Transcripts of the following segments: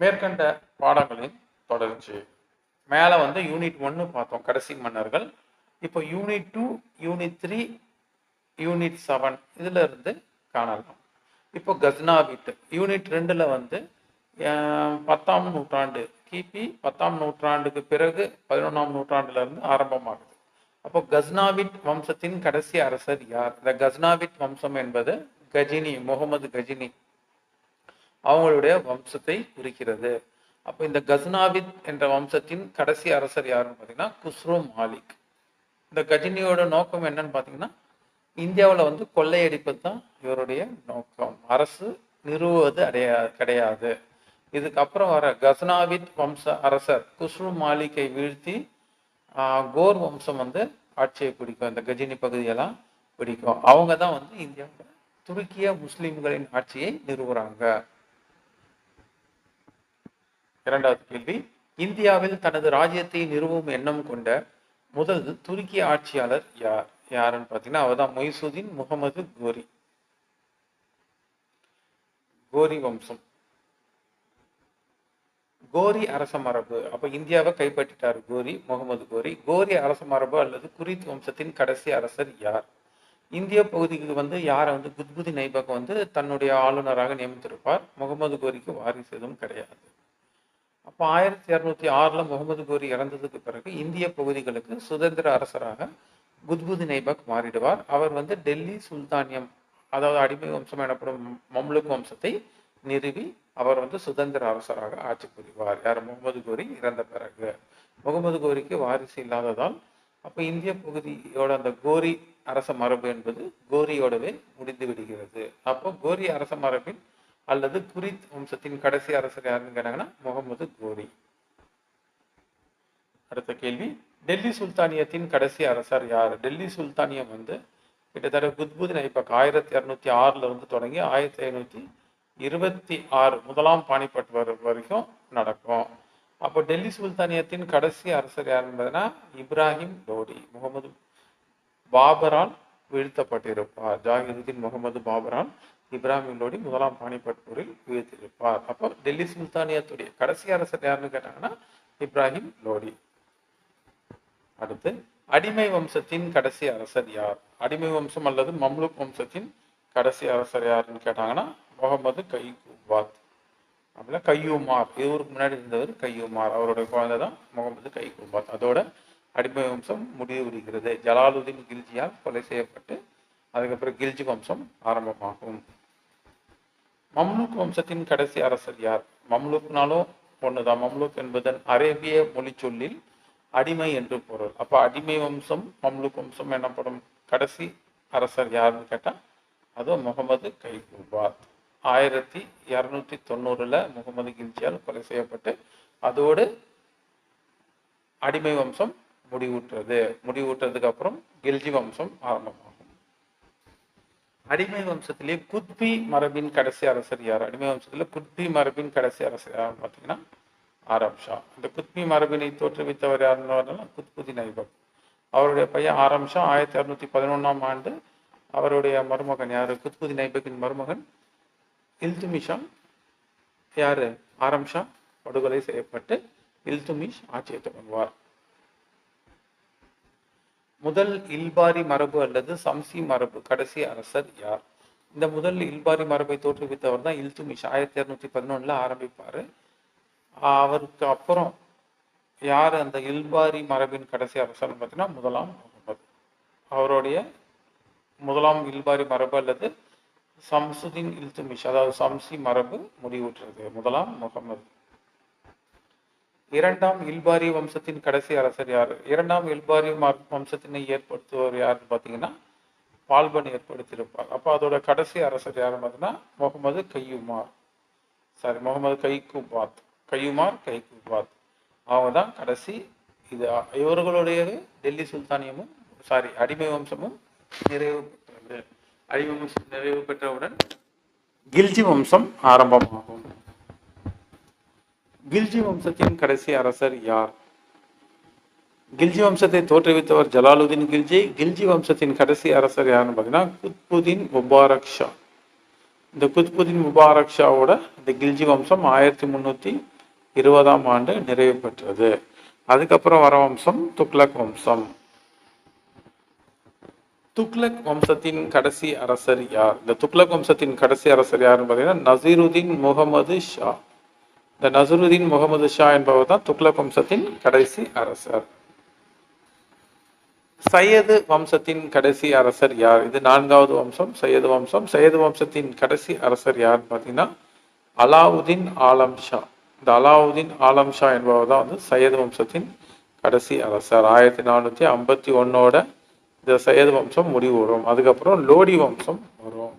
மேற்கண்ட பாடங்களின் தொடர்ச்சி. மேலே வந்து யூனிட் ஒன்று பார்த்தோம் கடைசி மன்னர்கள். இப்போ unit two unit three unit seven இதில் இருந்து காணலாம். இப்போ கஸ்னாவிட் யூனிட் ரெண்டில் வந்து பத்தாம் நூற்றாண்டு கிபி பத்தாம் நூற்றாண்டுக்கு பிறகு பதினொன்றாம் நூற்றாண்டுலேருந்து ஆரம்பமாகுது. அப்போ கஸ்னாவிட் வம்சத்தின் கடைசி அரசர் யார்? இந்த கஸ்னாவிட் வம்சம் என்பது கஜினி முகமது கஜினி. அவங்களுடைய வம்சத்தை குறிக்கிறது. அப்போ இந்த கஸ்னாவித் என்ற வம்சத்தின் கடைசி அரசர் யாருன்னு பார்த்தீங்கன்னா குஸ்ரு மாலிக். இந்த கஜினியோட நோக்கம் என்னன்னு பார்த்தீங்கன்னா இந்தியாவில் வந்து கொள்ளையடிப்பது தான் இவருடைய நோக்கம். அரசு நிறுவுவது அடையா கிடையாது. இதுக்கப்புறம் வர கஸ்னாவித் வம்ச அரசர் குஸ்ரு மாலிக்கை வீழ்த்தி கோர் வம்சம் வந்து ஆட்சியை பிடிக்கும். இந்த கஜினி பகுதியெல்லாம் பிடிக்கும். அவங்க தான் வந்து இந்தியாவில் துருக்கிய முஸ்லீம்களின் ஆட்சியை நிறுவுறாங்க. இரண்டாவது கேள்வி. இந்தியாவில் தனது ராஜ்யத்தை நிறுவும் எண்ணம் கொண்ட முதல் துருக்கிய ஆட்சியாளர் யார்? யாருன்னு பார்த்தீங்கன்னா அவர் தான் மொய்சுதீன் முகமது கோரி. கோரி வம்சம். கோரி அரச மரபு அப்போ இந்தியாவை கைப்பற்றிட்டார் கோரி முகமது கோரி. கோரி அரச மரபு அல்லது குரித் வம்சத்தின் கடைசி அரசர் யார்? இந்திய பகுதிக்கு வந்து யாரை வந்து குத்புதி நைபக் வந்து தன்னுடைய ஆளுநராக நியமித்திருப்பார்? முகமது கோரிக்கு வாரிசு எதுவும் கிடையாது. அப்போ ஆயிரத்தி இரநூத்தி ஆறில் முகமது கோரி இறந்ததுக்கு பிறகு இந்திய பகுதிகளுக்கு சுதந்திர அரசராக குத்புதி நைபக் மாறிடுவார். அவர் வந்து டெல்லி சுல்தானியம் அதாவது அடிமை வம்சம் எனப்படும் மம்லுக் வம்சத்தை நிறுவி அவர் வந்து சுதந்திர அரசராக ஆட்சி புரிவார். யார்? முகமது கோரி இறந்த பிறகு. முகமது கோரிக்கு வாரிசு இல்லாததால் அப்போ இந்திய பகுதியோட அந்த கோரி அரச மரபு என்பது கோரியோடவே முடிந்து விடுகிறது. அப்போ கோரி அரச மரபின் அல்லது குரித் வம்சத்தின் கடைசி அரசர் யாருன்னு கேட்டாங்கன்னா முகமது கோரி. அடுத்த கேள்வி. டெல்லி சுல்தானியத்தின் கடைசி அரசர் யார்? டெல்லி சுல்தானியம் வந்து கிட்டத்தட்ட குத்புதீன் ஐபக் ஆயிரத்தி இரநூத்தி ஆறுல இருந்து தொடங்கி ஆயிரத்தி ஐநூத்தி இருபத்தி ஆறு முதலாம் பாணிபட் வர வரைக்கும் நடக்கும். அப்போ டெல்லி சுல்தானியத்தின் கடைசி அரசர் யாருன்னு என்பதுனா இப்ராஹிம் லோடி முகமது பாபரால் வீழ்த்தப்பட்டிருப்பார். ஜாகிருதீன் முகமது பாபரால் இப்ராஹிம் லோடி முதலாம் பானிபட் போரில் வீழ்த்திருப்பார் அப்போ டெல்லி சுல்தானியத்துடைய கடைசி அரசர் யாருன்னு கேட்டாங்கன்னா இப்ராஹிம் லோடி அடுத்து அடிமை வம்சத்தின் கடைசி அரசர் யார்? அடிமை வம்சம் அல்லது மம்லுக் வம்சத்தின் கடைசி அரசர் யாருன்னு கேட்டாங்கன்னா முகமது கைகுபாத் அப்படின்னா கையுமார். இவருக்கு முன்னாடி இருந்தவர் கையுமார். அவருடைய குழந்தை தான் முகமது கைகுபாத் அதோட அடிமை வம்சம் முடிவுறுகிறது. ஜலாலுதீன் கில்ஜியால் கொலை செய்யப்பட்டு அதுக்கப்புறம் கில்ஜி வம்சம் ஆரம்பமாகும். மம்லுக் வம்சத்தின் கடைசி அரசர் யார்? மம்லுக்னாலும் ஒண்ணுதான். மம்லுக் என்பதன் அரேபிய மொழி சொல்லில் அடிமை என்று பொருள். அப்போ அடிமை வம்சம் மம்லுக் வம்சம் எனப்படும் கடைசி அரசர் யாருன்னு கேட்டால் அது முகமது கைகுபாத் ஆயிரத்தி இரநூத்தி தொண்ணூறுல முகமது கில்ஜியால் கொலை செய்யப்பட்டு அதோடு அடிமை வம்சம் முடிவுற்றது. முடிவுற்றதுக்கு அப்புறம் கில்ஜி வம்சம் ஆரம்பமாகும். அடிமை வம்சத்திலே குத்பி மரபின் கடைசி அரசர் யார்? அடிமை வம்சத்தில் குத்பி மரபின் கடைசி அரசர் யார் பார்த்தீங்கன்னா ஆரம் ஷா. இந்த குத்பி மரபினை தோற்றுவித்தவர் யாருன்னு குத்புதீன் ஐபக் அவருடைய பையன் ஆரம் ஷா ஆயிரத்தி அறுநூத்தி பதினொன்றாம் ஆண்டு அவருடைய மருமகன் யார்? குத்புதீன் ஐபக்கின் மருமகன் இல்துமிஷா. யார்? ஆரம் ஷா. படுகொலை செய்யப்பட்டு இல்துமிஷ் ஆட்சியை தொடங்குவார். முதல் இல்பாரி மரபு அல்லது சம்சி மரபு கடைசி அரசர் யார்? இந்த முதல் இல்பாரி மரபை தோற்றுவித்தவர் தான் இல்துமிஷ். ஆயிரத்தி இரநூத்தி பதினொன்றில் ஆரம்பிப்பார். அவருக்கு அப்புறம் யார் அந்த இல்பாரி மரபின் கடைசி அரசர்னு பார்த்தீங்கன்னா முதலாம் முகமது. அவருடைய முதலாம் இல்பாரி மரபு அல்லது சம்சுதீன் இல்துமிஷ் அதாவது சம்சி மரபு முடிவுற்றது முதலாம் முகமது. இரண்டாம் இல்பாரி வம்சத்தின் கடைசி அரசர் யார்? இரண்டாம் இல்பாரி வம்சத்தினை ஏற்படுத்துவர் யாருன்னு பார்த்தீங்கன்னா பால்பன் ஏற்படுத்தியிருப்பார். அப்போ அதோட கடைசி அரசர் யார் பார்த்தீங்கன்னா முகமது கையுமார். சாரி முகமது கைகுபாத் கையுமார் கைகுபாத் அவங்க தான் கடைசி இது. இவர்களுடைய டெல்லி சுல்தானியமும் சாரி அடிமை வம்சமும் நிறைவு பெற்றது. அடிமை வம்சம் நிறைவு பெற்றவுடன் கில்ஜி வம்சம் ஆரம்பமாகும். கில்ஜி வம்சத்தின் கடைசி அரசர் யார்? கில்ஜி வம்சத்தை தோற்றுவித்தவர் ஜலாலுதீன் கில்ஜி. கில்ஜி வம்சத்தின் கடைசி அரசர் யாருன்னு பார்த்தீங்கன்னா குத்புதீன் முபாரக் ஷா. இந்த குத்புதீன் முபாரக் ஷாவோட இந்த கில்ஜி வம்சம் ஆயிரத்தி முந்நூற்றி இருபதாம் ஆண்டு நிறைவு பெற்றது. அதுக்கப்புறம் வர வம்சம் துக்ளக் வம்சம். துக்ளக் வம்சத்தின் கடைசி அரசர் யார்? இந்த துக்ளக் வம்சத்தின் கடைசி அரசர் யாருன்னு பார்த்தீங்கன்னா நசீருதீன் முகமது ஷா. இந்த நசருதீன் முகமது ஷா என்பவர் தான் துக்ளக் வம்சத்தின் கடைசி அரசர். சையது வம்சத்தின் கடைசி அரசர் யார்? இது நான்காவது வம்சம் சையது வம்சம். சையது வம்சத்தின் கடைசி அரசர் யார்னு பார்த்தீங்கன்னா அலாவுதீன் ஆலம் ஷா. இந்த அலாவுதீன் ஆலம் ஷா என்பவர் தான் வந்து சையது வம்சத்தின் கடைசி அரசர். ஆயிரத்தி நானூற்றி ஐம்பத்தி ஒன்னோட இந்த சையது வம்சம் முடிவு வரும் அதுக்கப்புறம் லோடி வம்சம் வரும்.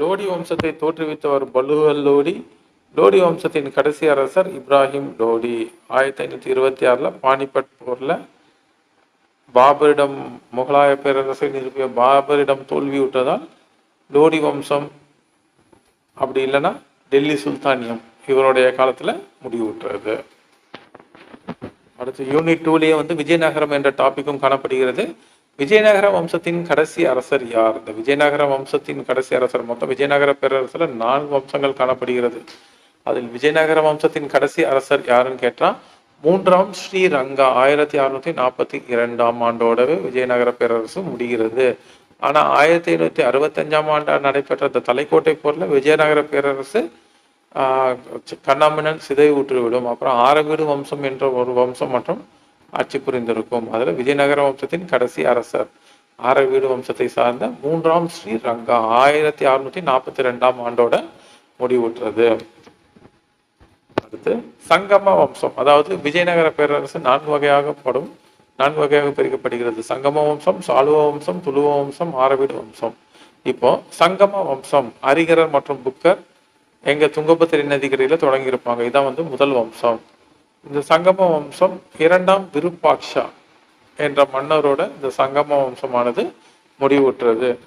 லோடி வம்சத்தை தோற்றுவித்தவர் பலுவல் லோடி. லோடி வம்சத்தின் கடைசி அரசர் இப்ராஹிம் லோடி. ஆயிரத்தி ஐநூற்றி இருபத்தி ஆறில் பானிபட் போரில் பாபரிடம் முகலாய பேரரசை நிறுவிய பாபரிடம் தோல்வியுற்றதால் லோடி வம்சம் அப்படி இல்லைன்னா டெல்லி சுல்தானியம் இவருடைய காலத்தில் முடிவுற்றது அடுத்து யூனிட் டூலேயே வந்து விஜயநகரம் என்ற டாப்பிக்கும் காணப்படுகிறது. விஜயநகர வம்சத்தின் கடைசி அரசர் யார்? இந்த விஜயநகர வம்சத்தின் கடைசி அரசர் மொத்தம் விஜயநகர பேரரசுல நான்கு வம்சங்கள் காணப்படுகிறது. அதில் விஜயநகர வம்சத்தின் கடைசி அரசர் யாருன்னு கேட்டா மூன்றாம் ஸ்ரீரங்கா ஆயிரத்தி அறுநூத்தி நாற்பத்தி இரண்டாம் ஆண்டோடவே விஜயநகர பேரரசு முடிகிறது. ஆனா ஆயிரத்தி ஐநூத்தி அறுபத்தஞ்சாம் ஆண்டு நடைபெற்ற இந்த தலைக்கோட்டை போர்ல விஜயநகர பேரரசு கண்ணாமினன் சிதை ஊற்றிவிடும் அப்புறம் ஆரவீடு வம்சம் என்ற ஒரு வம்சம் மற்றும் ஆட்சி புரிந்திருக்கும். அதில் விஜயநகர வம்சத்தின் கடைசி அரசர் ஆரவீடு வம்சத்தை சார்ந்த மூன்றாம் ஸ்ரீ ரங்கா ஆயிரத்தி அறுநூத்தி நாற்பத்தி ரெண்டாம் ஆண்டோட முடிவுற்றது. அடுத்து சங்கம வம்சம். அதாவது விஜயநகர பேரரசு நான்கு வகையாகப்படும் நான்கு வகையாக பிரிக்கப்படுகிறது. சங்கம வம்சம் சாலுவ வம்சம் துளுவ வம்சம் ஆரவீடு வம்சம். இப்போ சங்கம வம்சம் அரிகரர் மற்றும் புக்கர் எங்க துங்கபத்திரி நதிக்கரையில தொடங்கியிருப்பாங்க. இதான் வந்து முதல் வம்சம். இந்த சங்கம வம்சம் இரண்டாம் விருப்பாக்ஷா என்ற மன்னரோட இந்த சங்கம வம்சமானது முடிவுற்றது.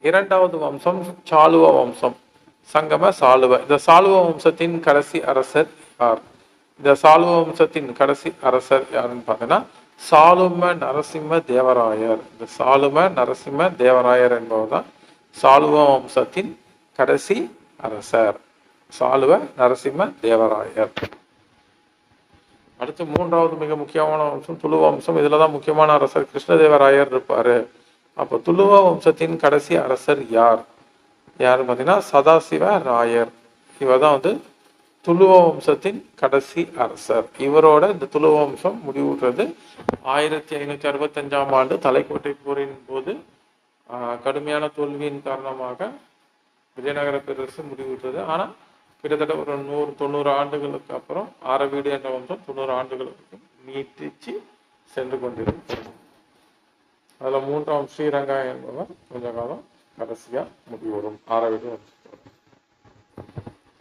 இரண்டாவது வம்சம் சாலுவ வம்சம். சங்கம சாலுவ. இந்த சாலுவ வம்சத்தின் கடைசி அரசர் யார்? இந்த சாலுவ வம்சத்தின் கடைசி அரசர் யாருன்னு பார்த்தீங்கன்னா சாலும நரசிம்ம தேவராயர். இந்த சாலும நரசிம்ம தேவராயர் என்பவர் தான் சாலுவ வம்சத்தின் கடைசி அரசர். சாலுவ நரசிம்ம தேவராயர். அடுத்து மூன்றாவது மிக முக்கியமான வம்சம் துளுவ வம்சம் இதில் தான் முக்கியமான அரசர் கிருஷ்ணதேவராயர் இருப்பார். அப்போ துளுவ வம்சத்தின் கடைசி அரசர் யார்? யார் பார்த்தீங்கன்னா சதாசிவ ராயர். இவர் தான் வந்து துளுவ வம்சத்தின் கடைசி அரசர். இவரோட இந்த துளுவ வம்சம் முடிவுற்றது ஆயிரத்தி ஐநூத்தி அறுபத்தஞ்சாம் ஆண்டு தலைக்கோட்டை போரின் போது கடுமையான தோல்வியின் காரணமாக விஜயநகர பேரரசு முடிவுற்றது. ஆனால் கிட்டத்தட்ட ஒரு நூறு தொண்ணூறு ஆண்டுகளுக்கு அப்புறம் ஆரவீடு என்ற வம்சம் தொண்ணூறு ஆண்டுகளுக்கு நீட்டிச்சு சென்று கொண்டிருக்கிறது. அதில் மூன்றாம் ஸ்ரீரங்கா என்பவர் கொஞ்ச காலம் கடைசியாக முடிவரும் ஆரவீடு வம்சம்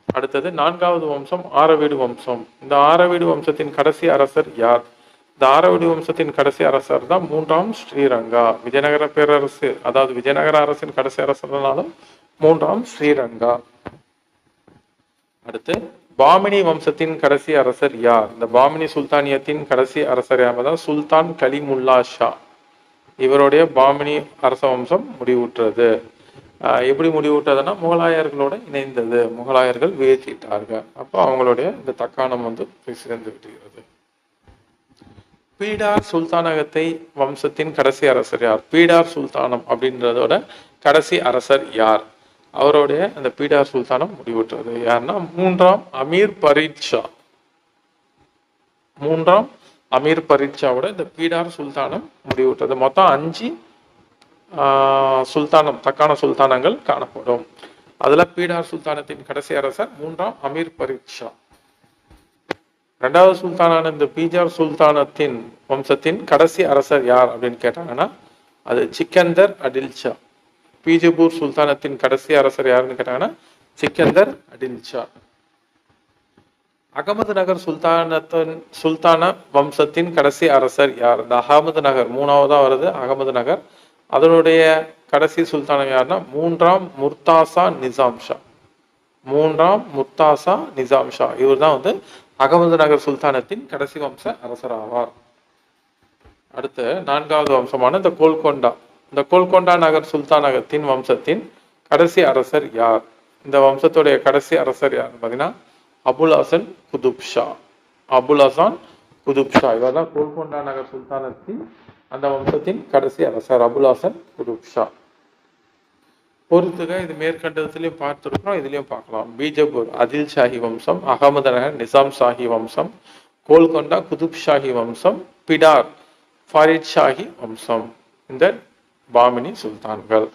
அடுத்தது நான்காவது வம்சம் ஆரவீடு வம்சம். இந்த ஆரவீடு வம்சத்தின் கடைசி அரசர் யார்? இந்த ஆரவீடு வம்சத்தின் கடைசி அரசர் தான் மூன்றாம் ஸ்ரீரங்கா. விஜயநகர பேரரசு அதாவது விஜயநகர அரசின் கடைசி அரசர்னாலும் மூன்றாம் ஸ்ரீரங்கா. அடுத்து பாமினி வம்சத்தின் கடைசி அரசர் யார்? இந்த பாமினி சுல்தானியத்தின் கடைசி அரசர் யார் தான் சுல்தான் கலிமுல்லா ஷா. இவருடைய பாமினி அரச வம்சம் முடிவுற்றது. ஆஹ் எப்படி முடிவுட்டதுன்னா முகலாயர்களோட இணைந்தது. முகலாயர்கள் வீழ்த்திட்டார்கள். அப்போ அவங்களுடைய இந்த தக்காணம் வந்து போய் சேர்ந்து விடுகிறது. பீடார் சுல்தானகத்தை வம்சத்தின் கடைசி அரசர் யார்? பீடார் சுல்தானம் அப்படின்றதோட கடைசி அரசர் யார்? அவருடைய அந்த பீடார் சுல்தானம் முடிவுற்றது. யாருன்னா மூன்றாம் அமீர் பரீட்சா. மூன்றாம் அமீர் பரீட்சாவோட இந்த பீடார் சுல்தானம் முடிவுற்றது. மொத்தம் அஞ்சு ஆஹ், சுல்தானம் தக்கான சுல்தானங்கள் காணப்படும். அதுல பீடார் சுல்தானத்தின் கடைசி அரசர் மூன்றாம் அமீர் பரீட்ஷா ரெண்டாவது சுல்தானான இந்த பீஜார் சுல்தானத்தின் வம்சத்தின் கடைசி அரசர் யார் அப்படின்னு கேட்டாங்கன்னா அது சிக்கந்தர் அடில்ஷா பீஜப்பூர் சுல்தானத்தின் கடைசி அரசர் யாருன்னு கேட்டாங்கன்னா சிக்கந்தர் அடின்ஷா. அகமது நகர் சுல்தானத்தின் சுல்தான வம்சத்தின் கடைசி அரசர் யார்? இந்த அகமது நகர் மூணாவதா வருது அகமது நகர். அதனுடைய கடைசி சுல்தானம் யாருன்னா மூன்றாம் முர்தாசா நிசாம் ஷா. மூன்றாம் முர்தாசா நிசாம் ஷா. இவர் தான் வந்து அகமது நகர் சுல்தானத்தின் கடைசி வம்ச அரசர் ஆவார் அடுத்து நான்காவது வம்சமான இந்த கோல்கொண்டா. இந்த கோல்கொண்டா நகர் சுல்தானகத்தின் வம்சத்தின் கடைசி அரசர் யார்? இந்த வம்சத்துடைய கடைசி அரசர் யாருன்னு பார்த்தீங்கன்னா அபுல் ஹசன் குதுப் ஷா. அபுல் ஹசான் குதுப் ஷா. இவர் தான் கோல்கொண்டா நகர் சுல்தானத்தின் அந்த வம்சத்தின் கடைசி அரசர் அபுல் ஹசன் குதுப் ஷா. பொறுத்துக இது மேற்கண்டத்துலையும் பார்த்துருக்கோம் இதுலேயும் பார்க்கலாம். பீஜப்பூர் அதில் ஷாஹி வம்சம் அகமது நகர் நிசாம் ஷாஹி வம்சம் கோல்கொண்டா குதுப் ஷாஹி வம்சம் பிடார் ஃபாரித் ஷாஹி வம்சம். இந்த பாமினி சுல்தான்கள்.